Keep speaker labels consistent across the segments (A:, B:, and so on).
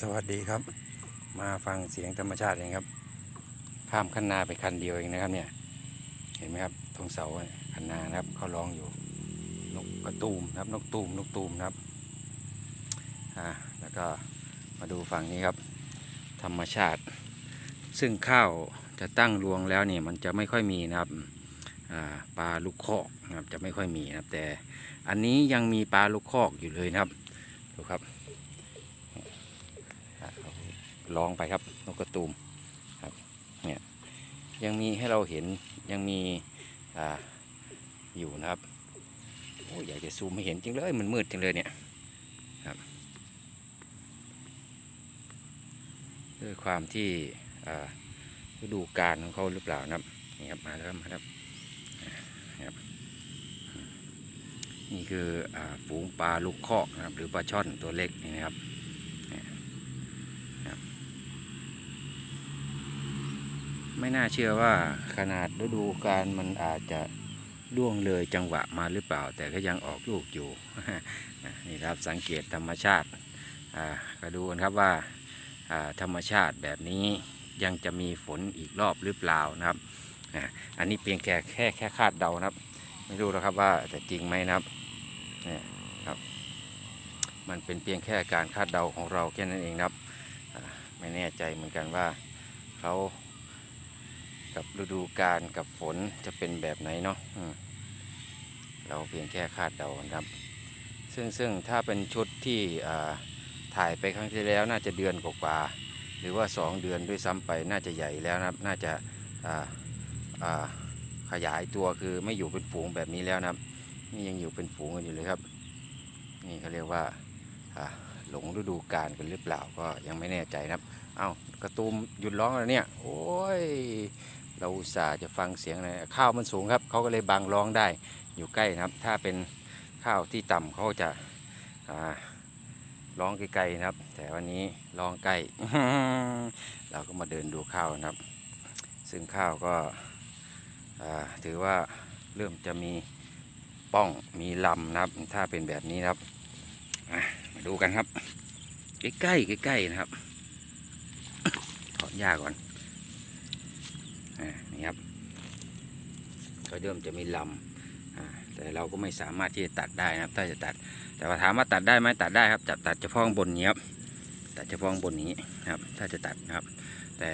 A: สวัสดีครับ มาฟังเสียงธรรมชาติเองครับ ข้ามคันนาไปคันเดียวเองนะครับเนี่ย เห็นไหมครับตรงเสาคันนานะครับเขาร้องอยู่ นกกระตูมครับนกตูมนกตูมครับอ่าแล้วก็มาดูฝั่งนี้ครับ ธรรมชาติ ซึ่งข้าวจะตั้งรวงแล้วเนี่ยมันจะไม่ค่อยมีนะครับปลาลูกคอกนะครับจะไม่ค่อยมีนะครับ แต่อันนี้ยังมีปลาลูกคอกอยู่เลยนะครับดูครับ ร้องไปครับนกกระตูมครับเนี่ยยังมีให้เราเห็นยังมีอ่าอยู่นะครับโอ้อยากจะซูมให้เห็นจริงเลยมันมืดจริงเลยเนี่ยครับด้วยความที่ฤดูกาลของเขาหรือเปล่านะครับนี่ครับมาแล้วครับมาแล้วนะครับนี่คืออฝูงปลาลูกเคอกนะครับ หรือปลาช่อนตัวเล็กนี่นะครับ ไม่น่าเชื่อว่าขนาดฤดูกาลมันอาจจะล่วงเลยจังหวะมาหรือเปล่า แต่ก็ยังออกลูกอยู่นี่ครับสังเกตธรรมชาติอ่าก็ดูกันครับว่าธรรมชาติแบบนี้ยังจะมีฝนอีกรอบหรือเปล่านะครับอ่าอันนี้เพียงแค่แค่แค่คาดเดานะครับ ไม่รู้แล้วครับว่าจะจริงไหมนะครับนี่ครับมันเป็นเพียงแค่การคาดเดาของเราแค่นั้นเองนะครับไม่แน่ใจเหมือนกันว่าเขา กับฤดูกาลกับฝนจะเป็นแบบไหนเนาะเราเพียงแค่คาดเดาครับ ซึ่งซึ่งถ้าเป็นชุดที่ถ่ายไปครั้งที่แล้วน่าจะเดือนกว่าหรือว่า 2 เดือนด้วยซ้ำไปน่าจะใหญ่แล้วนะครับ น่าจะาาขยายตัวคือไม่อยู่เป็นฝูงแบบนี้แล้วนะครับ นี่ยังอยู่เป็นฝูงกันอยู่เลยครับ นี่เขาเรียกว่าหลงฤดูกาลกันหรือเปล่าก็ยังไม่แน่ใจนะครับ เอ้ากระตูมหยุดร้องแล้วเนี่ย โอ้ย เราอุตส่าห์จะฟังเสียงอะไรข้าวมันสูงครับเขาก็เลยบังร้องได้อยู่ใกล้นะครับ ถ้าเป็นข้าวที่ต่ำเขาจะร้องไกลๆนะครับ แต่วันนี้ร้องใกล้เราก็มาเดินดูข้าวนะครับ ซึ่งข้าวก็ถือว่าเริ่มจะมีป้องมีลำนะครับ ถ้าเป็นแบบนี้นะครับมาดูกันครับ ใกล้ๆใกล้ๆนะครับถอนหญ้าก่อน นี่ครับ ก็เริ่มจะมีลำแต่เราก็ไม่สามารถที่จะตัดได้นะครับ ถ้าจะตัด แต่ว่าถามว่าตัดได้ไหมตัดได้ครับจับตัดเฉพาะบนนี้ครับตัดเฉพาะบนนี้นะครับ ถ้าจะตัดนะครับ แต่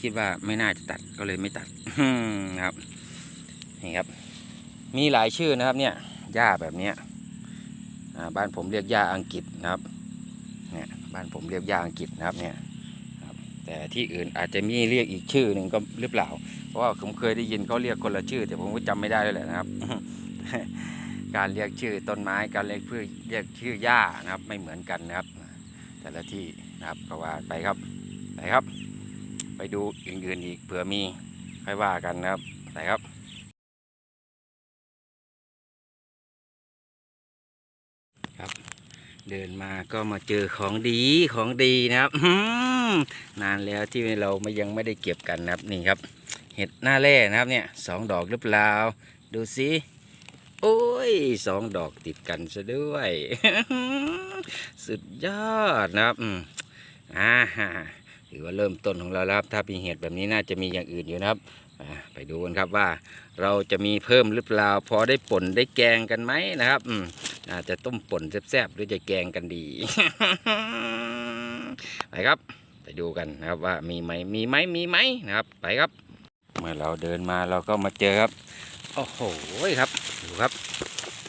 A: คิดว่าไม่น่าจะตัดก็เลยไม่ตัดนะครับนี่ครับ มีหลายชื่อนะครับเนี่ยหญ้าแบบนี้บ้านผมเรียกหญ้าอังกฤษนะครับเนี่ยบ้านผมเรียกหญ้าอังกฤษนะครับเนี่ย แต่ที่อื่นอาจจะมีเรียกอีกชื่อหนึ่งก็หรือเปล่า เพราะว่าผมเคยได้ยินเขาเรียกคนละชื่อ แต่ผมก็จำไม่ได้แล้วแหละนะครับ การเรียกชื่อต้นไม้การเรียกชื่อเรียกชื่อหญ้านะครับ ไม่เหมือนกันนะครับ แต่ละที่นะครับก็ว่าไปครับไปครับ ไปดูอื่นๆอีกเผื่อมีค่อยว่ากันนะครับไปครับครับ เดินมาก็มาเจอของดีของดีนะครับ นานแล้วที่เราไม่ยังไม่ได้เก็บกันนะครับนี่ครับ เห็ดหน้าแร่นะครับเนี่ยสองดอกหรือเปล่า ดูสิโอ้ยสองดอกติดกันซะด้วย สุดยอดนะครับอ่าถือว่าเริ่มต้นของเราแล้วครับถ้ามีเห็ดแบบนี้น่าจะมีอย่างอื่นอยู่นะครับไปดูกันครับว่าเราจะมีเพิ่มหรือเปล่า พอได้ป่นได้แกงกันไหมนะครับอาจจะต้มป่นแซ่บๆหรือจะแกงกันดี ไปครับ ไปดูกันนะครับว่ามีไหมมีไหมมีไหมนะครับ ไปครับ เมื่อเราเดินมาเราก็มาเจอครับโอ้โหครับดูครับ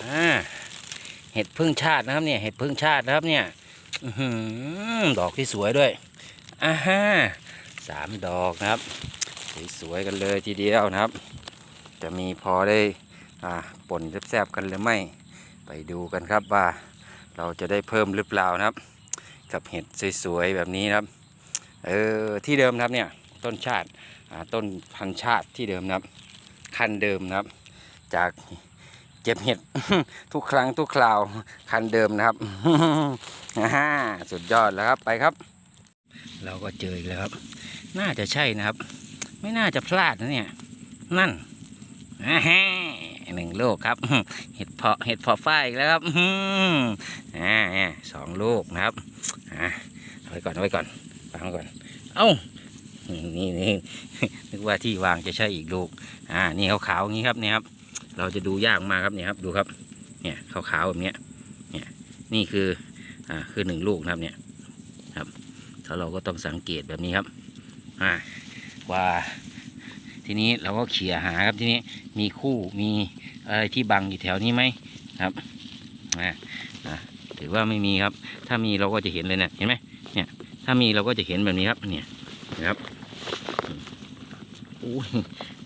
A: อ่าเห็ดพึ่งชาตินะครับเนี่ยเห็ดพึ่งชาตินะครับเนี่ยอื้อหือดอกที่สวยด้วยอ่าฮะสามดอกนะครับ สวยๆกันเลยทีเดียวนะครับ จะมีพอได้อ่าป่นแซ่บๆกันหรือไม่ ไปดูกันครับว่า เราจะได้เพิ่มหรือเปล่านะครับ กับเห็ดสวยๆแบบนี้นะครับ เออที่เดิมครับเนี่ยต้นชาติต้นพันชาติที่เดิมนะครับ คันเดิมนะครับ จากเก็บเห็ดทุกครั้งทุกคราวคันเดิมนะครับอ่าสุดยอดแล้วครับไปครับ เราก็เจออีกแล้วครับ น่าจะใช่นะครับ ไม่น่าจะพลาดนะเนี่ย นั่นอ่าฮะหนึ่งลูกครับ เห็ดเพาะเห็ดเพาะฝ้ายอีกแล้วครับอ่าอ่าสองลูกนะครับอ่าเอาไว้ก่อนเอาไว้ก่อนาก่อน เอ้านี่นี่นึกว่าที่วางจะใช่อีกลูก อ่า นี่ขาวๆอย่างนี้ครับเนี่ยครับ เราจะดูยากมากครับเนี่ยครับ ดูครับ เนี่ยขาวๆแบบเนี้ย เนี่ย นี่คือ อ่า คือหนึ่งลูกนะครับเนี่ย ครับถ้าเราก็ต้องสังเกตแบบนี้ครับ อ่า ว่า ทีนี้เราก็เขี่ยหาครับทีนี้ มีคู่ มีอะไรที่บังอยู่แถวนี้ไหมครับ อ่า อ่า ถือว่าไม่มีครับ ถ้ามีเราก็จะเห็นเลยเนี่ย เห็นไหม ถ้ามีเราก็จะเห็นแบบนี้ครับ เนี่ยนะครับอืมอุ้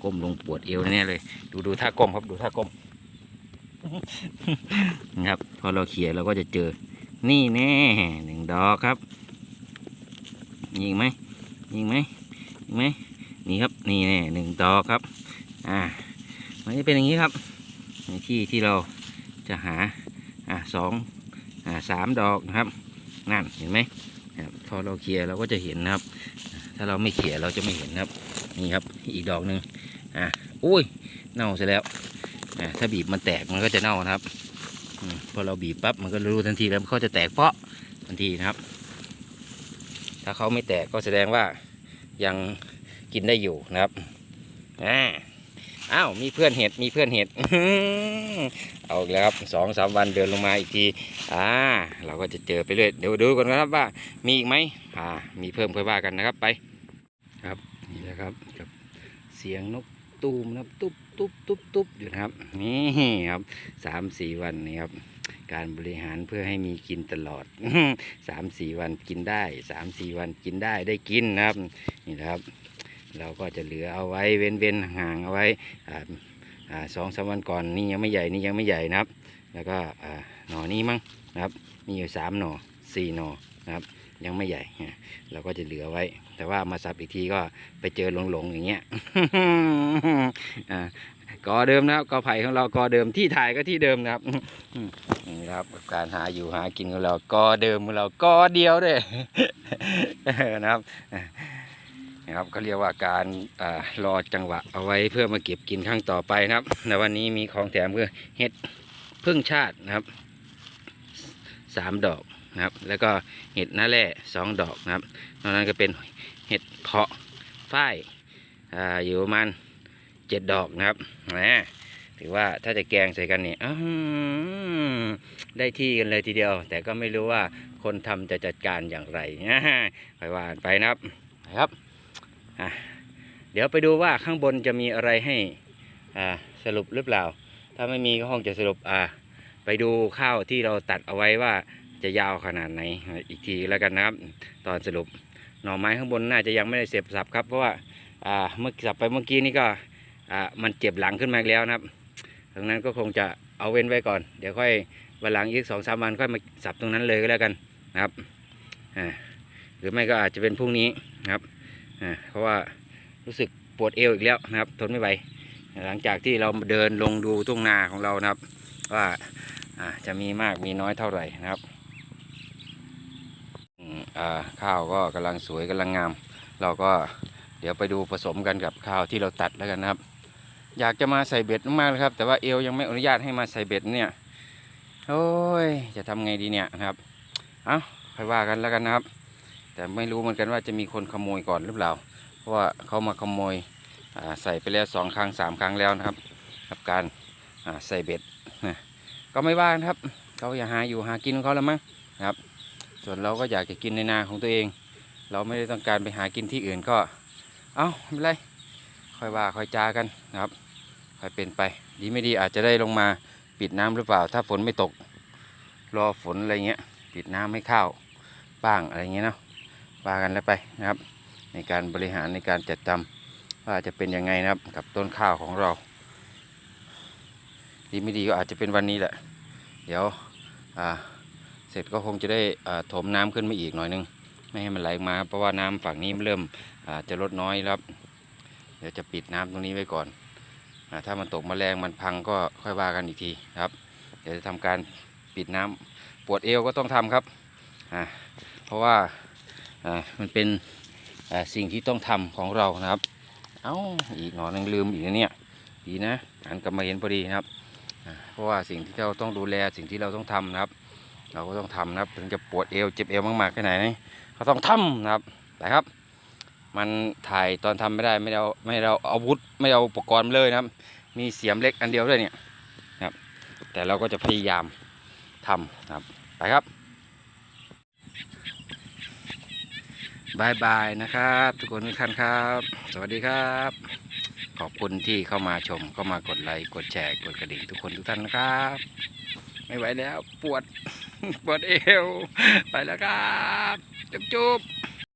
A: ก้มลงปวดเอวแน่เลย ดูดูท่าก้มครับดูท่าก้มนะครับ พอเราเขี่ยเราก็จะเจอ นี่แน่หนึ่งดอกครับยิงไหมยิงไหมยิงไหมนี่ครับนี่แน่หนึ่งดอกครับ อ่ามันจะเป็นอย่างนี้ครับในที่ที่เราจะหาอ่าสองอ่าสามดอกนะครับ นั่นเห็นไหม ครับพอเราเคลียร์เราก็จะเห็นนะครับ ถ้าเราไม่เขี่ยเราจะไม่เห็นนะครับ นี่ครับอีกดอกหนึ่งอ่าอุ้ยเน่าเสียแล้วอ่าถ้าบีบมันแตกมันก็จะเน่านะครับอพอเราบีบปั๊บมันก็รู้ทันทีแล้วเขาจะแตกเพาะทันทีนะครับ ถ้าเขาไม่แตกก็แสดงว่ายังกินได้อยู่นะครับอ่า อ้าวมีเพื่อนเห็ดมีเพื่อนเห็ดเอาอีกแล้วครับสองสามวันเดินลงมาอีกทีอ่าเราก็จะเจอไปเรื่อยเดี๋ยวดูกันนะครับว่ามีอีกไหมอ่ามีเพิ่มค่อยว่ากันนะครับไปครับนี่แหละครับกับเสียงนกตูมนะครับตุ๊บตุ๊บตุ๊บตุ๊บอยู่นะครับนี่ครับสามสี่วันนี่ครับการบริหารเพื่อให้มีกินตลอดสามสี่วันกินได้สามสี่วันกินได้ได้กินนะครับนี่นะครับ เราก็จะเหลือเอาไว้เว้นเว้นห่างเอาไว้สองสามวันก่อนนี่ยังไม่ใหญ่นี่ยังไม่ใหญ่นะครับ แล้วก็หน่อนี้มั้งนะครับ มีอยู่สามหน่อสี่หน่อนะครับ ยังไม่ใหญ่ เราก็จะเหลือไว้ แต่ว่ามาสับอีกทีก็ไปเจอหลงๆอย่างเงี้ยกอเดิมนะครับกอไผ่ของเรากอเดิมที่ถ่ายก็ที่เดิมนะครับนี่ครับการหาอยู่หากินของเรากอเดิมของเรากอเดียวด้วยนะครับ นะครับก็เรียกว่าการรอจังหวะเอาไว้เพื่อมาเก็บกินครั้งต่อไปนะครับในวันนี้มีของแถมคือเห็ดพึ่งชาตินะครับสามดอกนะครับ แล้วก็เห็ดหน้าแร่สองดอกนะครับนอกนั้นก็เป็นเห็ดเพาะฝ้ายอ่าอยู่ประมาณเจ็ดดอกนะครับนะถือว่าถ้าจะแกงใส่กันเนี่ยได้ที่กันเลยทีเดียว แต่ก็ไม่รู้ว่าคนทำจะจัดการอย่างไรนะไปว่านไปนะครับครับ อะเดี๋ยวไปดูว่าข้างบนจะมีอะไรให้อ่าสรุปหรือเปล่า ถ้าไม่มีก็คงจะสรุปอ่าไปดูข้าวที่เราตัดเอาไว้ว่าจะยาวขนาดไหนอีกทีแล้วกันนะครับ ตอนสรุปหน่อไม้ข้างบนน่าจะยังไม่ได้เสียบสับครับ เพราะว่าอ่าเมื่อสับไปเมื่อกี้นี่ก็อ่ามันเจ็บหลังขึ้นมาแล้วนะครับดังนั้นก็คงจะเอาเว้นไว้ก่อน เดี๋ยวค่อยวันหลังอีกสองสามวันค่อยมาสับตรงนั้นเลยก็แล้วกันนะครับอ่าหรือไม่ก็อาจจะเป็นพรุ่งนี้นะครับ เพราะว่ารู้สึกปวดเอวอีกแล้วนะครับ ทนไม่ไหวหลังจากที่เราเดินลงดูทุ่งนาของเรานะครับ ว่าจะมีมากมีน้อยเท่าไหร่นะครับข้าวก็กำลังสวยกำลังงาม เราก็เดี๋ยวไปดูผสมกันกับข้าวที่เราตัดแล้วกันนะครับ อยากจะมาใส่เบ็ดมากๆเลยครับ แต่ว่าเอวยังไม่อนุญาตให้มาใส่เบ็ดเนี่ยโอ้ยจะทำไงดีเนี่ยนะครับ เอาค่อยว่ากันแล้วกันนะครับ แต่ไม่รู้เหมือนกันว่าจะมีคนขโมยก่อนหรือเปล่า เพราะว่าเขามาขโมยใส่ไปแล้วสองครั้งสามครั้งแล้วนะครับ กับการใส่เบ็ดนะก็ไม่ว่านะครับเขาอยากหาอยู่หากินของเขาแล้วมั้งนะครับ ส่วนเราก็อยากจะกินในนาของตัวเอง เราไม่ได้ต้องการไปหากินที่อื่นก็ เอาไม่เป็นไรค่อยว่าค่อยจากันนะครับค่อยเป็นไป ดีไม่ดีอาจจะได้ลงมาปิดน้ำหรือเปล่า ถ้าฝนไม่ตก รอฝนอะไรเงี้ย ปิดน้ำให้ข้าวบ้างอะไรเงี้ยเนาะ ว่ากันแล้วไปนะครับ ในการบริหารในการจัดจำว่าจะเป็นยังไงนะครับกับต้นข้าวของเรา ดีไม่ดีก็อาจจะเป็นวันนี้แหละ เดี๋ยวเสร็จก็คงจะได้ถมน้ำขึ้นมาอีกหน่อยนึงไม่ให้มันไหลมา เพราะว่าน้ำฝั่งนี้มันเริ่มจะลดน้อยแล้วครับ เดี๋ยวจะปิดน้ำตรงนี้ไว้ก่อนอถ้ามันตกแมลงมันพังก็ค่อยว่ากันอีกทีครับ เดี๋ยวจะทำการปิดน้ำปวดเอวก็ต้องทำครับเพราะว่า อ่ามันเป็นอ่าสิ่งที่ต้องทำของเรานะครับ เอา้าอีกหนอนึงลืมอีกนะเนี่ยดีนะหันกลับมาเห็นพอดีนะครับเพราะว่าสิ่งที่เราต้องดูแลสิ่งที่เราต้องทำนะครับ เราก็ต้องทำนะครับถึงจะปวดเอวเจ็บเอวมากๆแค่ไหนก็ต้องทำนะครับไปครับ มันถ่ายตอนทำไม่ได้ไม่เอาไม่เอาอาวุธไม่เอาอุปกรณ์เลยนะครับ มีเสียมเล็กอันเดียวด้วยเนี่ยนะครับ แต่เราก็จะพยายามทำนะครับไปครับ บายบายนะครับ ทุกคนทุกท่านครับ สวัสดีครับ ขอบคุณที่เข้ามาชมเข้ามากดไลค์กดแชร์กดกระดิ่งทุกคนทุกท่านนะครับ ไม่ไหวแล้วปวดปวดเอวไปแล้วครับจุ๊บ